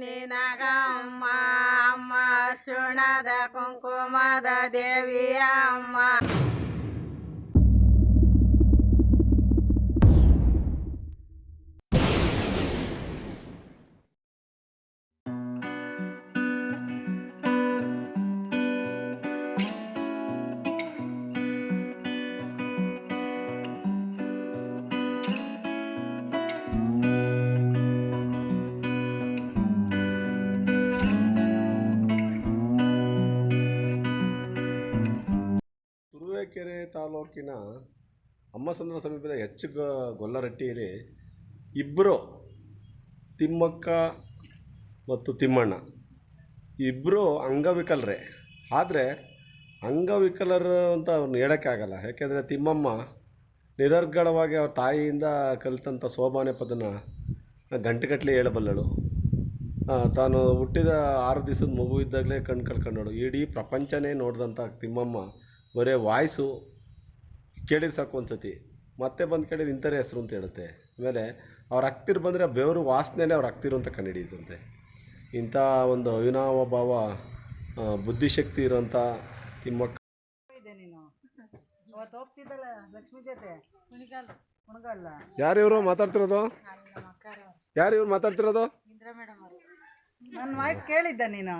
ನಿನಗಮ್ಮ ಅಮ್ಮ ಅರ್ಶುಣದ ಕುಂಕುಮದ ದೇವಿಯ ಅಮ್ಮ ತುರುವೇಕೆರೆ ತಾಲೂಕಿನ ಅಮ್ಮಸಂದ್ರ ಸಮೀಪದ ಎಚ್ ಗೊಲ್ಲರಟ್ಟಿಯಲ್ಲಿ ಇಬ್ಬರು ತಿಮ್ಮಕ್ಕ ಮತ್ತು ತಿಮ್ಮಣ್ಣ. ಇಬ್ಬರು ಅಂಗವಿಕಲರೇ. ಆದರೆ ಅಂಗವಿಕಲರು ಅಂತ ಅವ್ರನ್ನ ಹೇಳೋಕ್ಕಾಗಲ್ಲ. ಯಾಕೆಂದರೆ ತಿಮ್ಮಮ್ಮ ನಿರರ್ಗಳವಾಗಿ ಅವ್ರ ತಾಯಿಯಿಂದ ಕಲಿತಂಥ ಸೋಮಾನೆ ಪದನ ಗಂಟೆಗಟ್ಟಲೆ ಹೇಳಬಲ್ಲಳು. ತಾನು ಹುಟ್ಟಿದ ಆರು ದಿವಸದ ಮಗು ಇದ್ದಾಗಲೇ ಕಣ್ಣು ಕಳ್ಕೊಂಡಳು. ಇಡೀ ಪ್ರಪಂಚನೇ ನೋಡಿದಂಥ ತಿಮ್ಮಮ್ಮ ಬರೀ ವಾಯ್ಸು ಕೇಳಿದ್ರೆ ಸಾಕು ಒಂದ್ಸತಿ ಮತ್ತೆ ಬಂದು ಕೇಳಿದ್ರೆ ಇಂಥರ ಹೆಸರು ಅಂತ ಹೇಳುತ್ತೆ. ಆಮೇಲೆ ಅವ್ರ ಅಕ್ತಿರು ಬಂದರೆ ಬೆವರು ವಾಸನೆನೇ ಅವ್ರ ಅಕ್ತಿರು ಅಂತ ಕಂಡುಹಿಡಿಯುತ್ತಂತೆ ಇಂಥ ಒಂದು ಅವಿನಾವ ಭಾವ ಬುದ್ಧಿಶಕ್ತಿ ಇರೋಂಥ ತಿಮ್ಮಕ್ಕ ಯಾರು ಇವರು ಮಾತಾಡ್ತಿರೋದು? ಯಾರು ಇವ್ರು ಮಾತಾಡ್ತಿರೋದು? ನನ್ನ ವಾಯ್ಸ್ ಕೇಳಿದ್ದ ನೀನು?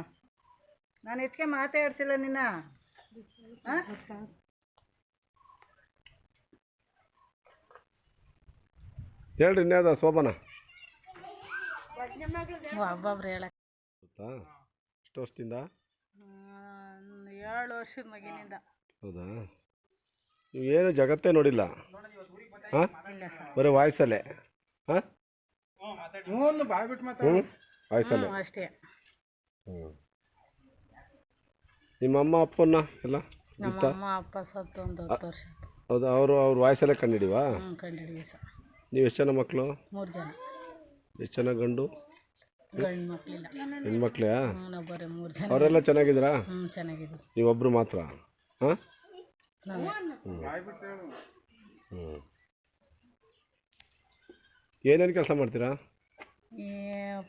ನಾನು ಹೆಚ್ಚಿಗೆ ಮಾತಾಡ್ಸಿಲ್ಲ ನಿನ್ನ? ಹೇಳ್ರಿ ಇನ್ಯಾವ್ದು ಶೋಭನ. ಒಬ್ಬೊಬ್ರು ಹೇಳಕ್. ಗೊತ್ತಾ? ಎಷ್ಟು ವರ್ಷದಿಂದ? ಏಳು ವರ್ಷದ ಮಗಿನಿಂದ. ಹೌದಾ? ನೀವು ಏನು ಜಗತ್ತೇ ನೋಡಿಲ್ಲ? ಹಾಂ? ಬರೀ ವಾಯ್ಸಲ್ಲೇ? ಹಾಂ? ಹ್ಞೂ ವಾಯ್ಸಲ್ಲೇ? ಹ್ಞೂ ಅಷ್ಟೇ. ಹ್ಞೂ ನಿಮ್ಮ ಅಮ್ಮ ಅಪ್ಪನ ಎಲ್ಲ ನಮ್ಮ ಅಮ್ಮ ಅಪ್ಪ ಸತ್ತು ಒಂದು ಹತ್ತು ವರ್ಷ ಆಯ್ತು. ಹೌದಾ ಅವರು ಅವ್ರ ವಾಯ್ಸಲ್ಲೇ ಕಂಡಿಡಿವಾ ಹ್ಞೂ ಕಂಡಿದ್ದೀವಿ ಸರ್. ನೀವು ಎಷ್ಟು ಜನ ಮಕ್ಕಳು ಮೂರು ಜನ. ಎಷ್ಟು ಜನ ಗಂಡು? ಗಂಡು ಮಕ್ಕಳೇ ಹೆಣ್ಮಕ್ಳೇ? ಹ್ಞೂ ನಾವು ಬರೀ ಮೂರು ಜನ. ಅವರೆಲ್ಲ ಚೆನ್ನಾಗಿದ್ದೀರಾ? ಹ್ಞೂ ಚೆನ್ನಾಗಿದ್ದೀವಿ. ನೀವೊಬ್ಬರು ಮಾತ್ರ? ಹಾಂ? ನಾವು. ಹ್ಞೂ ಏನೇನು ಕೆಲಸ ಮಾಡ್ತೀರಾ? ಈ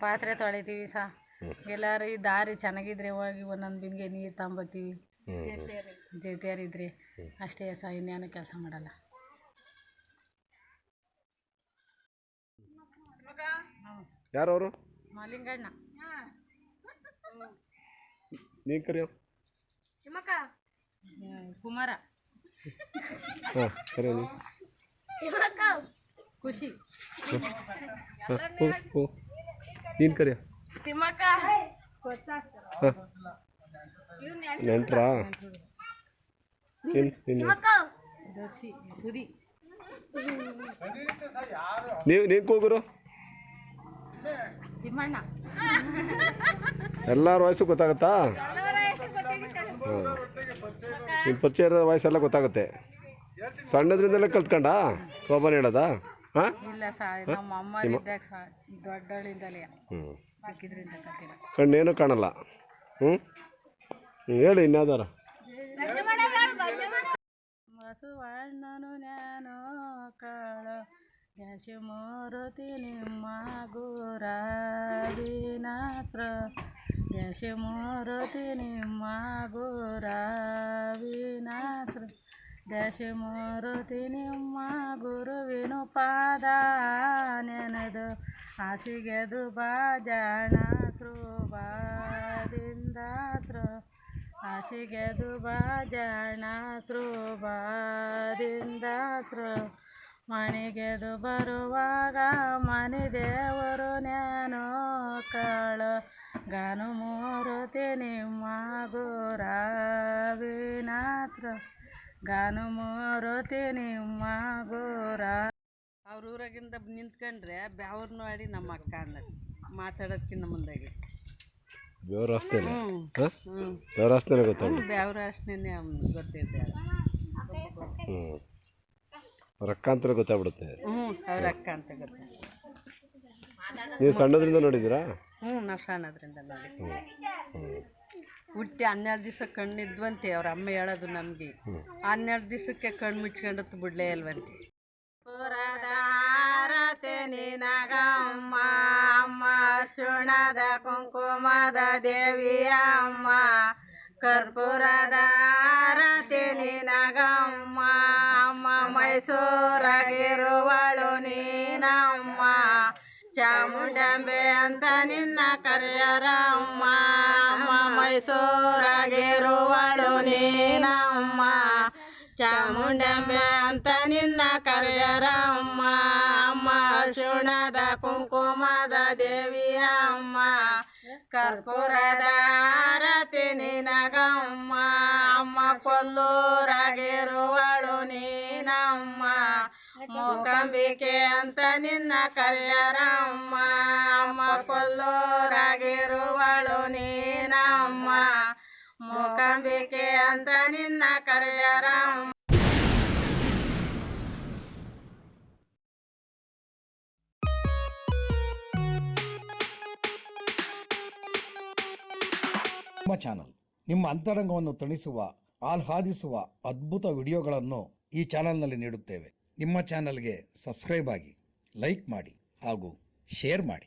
ಪಾತ್ರೆ ತೊಳಿತೀವಿ ಸಾ ಎಲ್ಲಾರು ಈ ದಾರಿ ಚೆನ್ನಾಗಿದ್ರೆ ಹೋಗಿ ಒಂದೊಂದು ಬಿಂದಿಗೆ ನೀರು ತಗೊಂಬತ್ತೀವಿ ಜೊತೆಯಾರಿದ್ರೆ ಅಷ್ಟೇ ಸಹ ಇನ್ನೇನು ಕೆಲಸ ಮಾಡಲ್ಲ. ಯಾರವರು? ಅವರು ಮಲಿಂಗಣ್ಣ. ನೀನು ಕರಿಯೋ? ಹ್ಮ್, ಕುಮಾರ. ಖುಷಿ. ನೀನು ಕರಿಯೋ? ಹಾಂ ನೆಂಟ್ರಾ ನೀವು ನೀವು ಕೂಗುರು? ಎಲ್ಲರ ವಾಯ್ಸು ಗೊತ್ತಾಗುತ್ತಾ? ಹಾಂ ನಿಮ್ಮ ಪರಿಚಯ ಇರೋ ವಾಯ್ಸ್ ಎಲ್ಲ ಗೊತ್ತಾಗುತ್ತೆ. ಸಣ್ಣದ್ರಿಂದಲೇ ಕಲ್ತ್ಕೊಂಡ? ಸೋಬಾನ ಹೇಳೋದಾ? ಹಾಂ? ಇಲ್ಲ ಸಾ ನಮ್ಮ ಅಮ್ಮ ಇದ್ದಾಗ ಸಾ ದೊಡ್ಡಳಿಂದಲೇ ಹ್ಞೂ ಚಿಕ್ಕಿದ್ರಿಂದ ಕಣ್ಣೇನು ಕಾಣಲ್ಲ. ಹ್ಞೂ ಹೇಳಿ ಇನ್ಯಾವ್ದಾರ? ಬಸವಣ್ಣನು ನಾನು ಕಾಳ ಯಶ ಮೂರುತಿ ನಿಮ್ಮ ಗುರಾವಿನಾತ್ರ. ಯಶ ಮೂರುತಿ ನಿಮ್ಮ ಗುರಾವಿನಾತ್ರ. ದಶ ಮೂರುತಿ ನಿಮ್ಮ ಗುರುವಿನ ಪಾದ ನೆನೆದು ಹಾಸಿಗೆದು ಬಾಜಾಣ ಸೃಬಾದಿಂದಾತ್ರ ಹಾಸಿಗೆದು ಬಾಜಾಣ ಸೃಬಾದಿಂದಾತ್ರ ಮನೆಗೆದು ಬರುವಾಗ ಮನೆ ದೇವರು ನೇನು ಕಳು. ಗಾನು ಮೂರುತಿ ನಿಮ್ಮ ಗುರಾವಿನಾತ್ರ ಗಾನು ನಿಮ್ಮ ಗುರ. ಅವ್ರ ಊರಾಗಿಂದ ನಿಂತ್ಕೊಂಡ್ರೆ ಬ್ಯಾವ್ರನ್ನೂ ನೋಡಿ ನಮ್ಮ ಅಕ್ಕ ಅನ್ನೋದು ಮಾತಾಡೋದ್ಕಿಂತ ಮುಂದಾಗಿ. ಬೆವರು ಅಷ್ಟೇನೆ ಬೆವರು ಅಷ್ಟೇನೆ ಗೊತ್ತಾಗ ಬ್ಯಾವ್ರ ಅಷ್ಟೇ ಗೊತ್ತಿದ್ದೆ ಹ್ಞೂ ಅವ್ರ ಅಕ್ಕ ಅಂತ ಗೊತ್ತಾಗ್ಬಿಡುತ್ತೆ. ಹ್ಞೂ ಅವ್ರ ಅಕ್ಕ ಅಂತ ಗೊತ್ತು ನೀವು ಸಣ್ಣದ್ರಿಂದ ನೋಡಿದ್ದೀರಾ? ಹ್ಞೂ ನಾವು ಸಣ್ಣದ್ರಿಂದ ನೋಡಿ ಹ್ಞೂ ಹ್ಞೂ ಹುಟ್ಟಿ ಹನ್ನೆರಡು ದಿವಸ ಕಣ್ಣಿದ್ವಂತೆ ಅವ್ರ ಅಮ್ಮ ಹೇಳೋದು ನಮಗೆ. ಹನ್ನೆರಡು ದಿವಸಕ್ಕೆ ಕಣ್ಣು ಮುಚ್ಕೊಂಡತ್ತು ಬಿಡ್ಲೇ ಅಲ್ವಂತೆ ಪುರದ ಹಾರತೆ ನಿನಗಮ್ಮ ಅಮ್ಮ ಅರ್ಶುಣದ ಕುಂಕುಮದ ದೇವಿಯ ಅಮ್ಮ. ಕರ್ಪೂರದ ಆರತಿ ನಿನಗಮ್ಮ ಅಮ್ಮ ಮೈಸೂರಾಗಿರುವಳು ನೀನಮ್ಮ. ಚಾಮುಂಡಂಬೆ ಅಂತ ನಿನ್ನ ಕರೆಯರಮ್ಮ. ಅಮ್ಮ ಮೈಸೂರಾಗಿರುವಳು ನೀನಮ್ಮ ಚಾಮುಂಡಂಬೆ ಅಂತ ನಿನ್ನ ಕರೆಯರಮ್ಮ ಅಮ್ಮ ಅರ್ಶುಣದ ಕುಂಕುಮದ ದೇವಿಯ ಅಮ್ಮ ಕರ್ಪೂರದ ಆರತಿ ನಿನಗಮ್ಮ ಅಮ್ಮ ಕೊಲ್ಲೂರಾಗಿರುವಳು ನೀನಮ್ಮ. ಮೂಕಂಬಿಕೆ ಅಂತ ನಿನ್ನ ಕರೆಯರಮ್ಮ, ಅಮ್ಮ ಕೊಲ್ಲೂರಾಗಿರುವಳು ನೀನಮ್ಮ. ಮೂಕಂಬಿಕೆ ಅಂತ ನಿನ್ನ ಕರೆಯರಮ್ಮ. ನಿಮ್ಮ ಚಾನಲ್ ನಿಮ್ಮ ಅಂತರಂಗವನ್ನು ತಣಿಸುವ, ಆಹ್ಲಾದಿಸುವ ಅದ್ಭುತ ವಿಡಿಯೋಗಳನ್ನು ಈ ಚಾನಲ್ನಲ್ಲಿ ನೀಡುತ್ತೇವೆ. ನಿಮ್ಮ ಚಾನಲ್ಗೆ ಸಬ್ಸ್ಕ್ರೈಬ್ ಆಗಿ ಲೈಕ್ ಮಾಡಿ ಹಾಗೂ ಶೇರ್ ಮಾಡಿ.